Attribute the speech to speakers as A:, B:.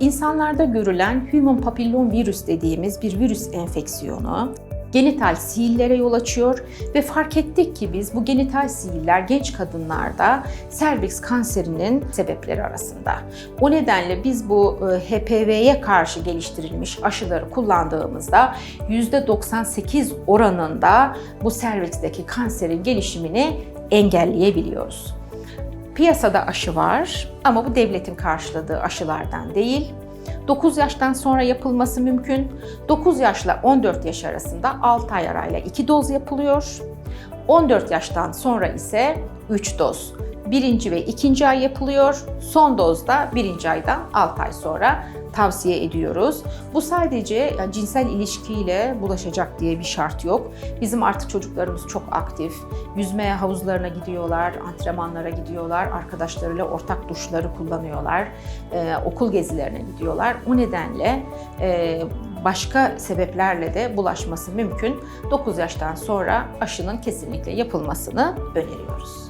A: İnsanlarda görülen human papillon virüs dediğimiz bir virüs enfeksiyonu genital sihirlere yol açıyor ve fark ettik ki biz bu genital sihirler genç kadınlarda serviks kanserinin sebepleri arasında. O nedenle biz bu e, HPV'ye karşı geliştirilmiş aşıları kullandığımızda %98 oranında bu serviksteki kanserin gelişimini engelleyebiliyoruz. Piyasada aşı var ama bu devletin karşıladığı aşılardan değil. 9 yaştan sonra yapılması mümkün. 9 yaşla 14 yaş arasında 6 ay arayla 2 doz yapılıyor. 14 yaştan sonra ise 3 doz. Birinci ve ikinci ay yapılıyor. Son dozda birinci aydan 6 ay sonra tavsiye ediyoruz. Bu sadece cinsel ilişkiyle bulaşacak diye bir şart yok. Bizim artık çocuklarımız çok aktif. Yüzme havuzlarına gidiyorlar, antrenmanlara gidiyorlar, arkadaşlarıyla ortak duşları kullanıyorlar, ee, okul gezilerine gidiyorlar. O nedenle e, başka sebeplerle de bulaşması mümkün. 9 yaştan sonra aşının kesinlikle yapılmasını öneriyoruz.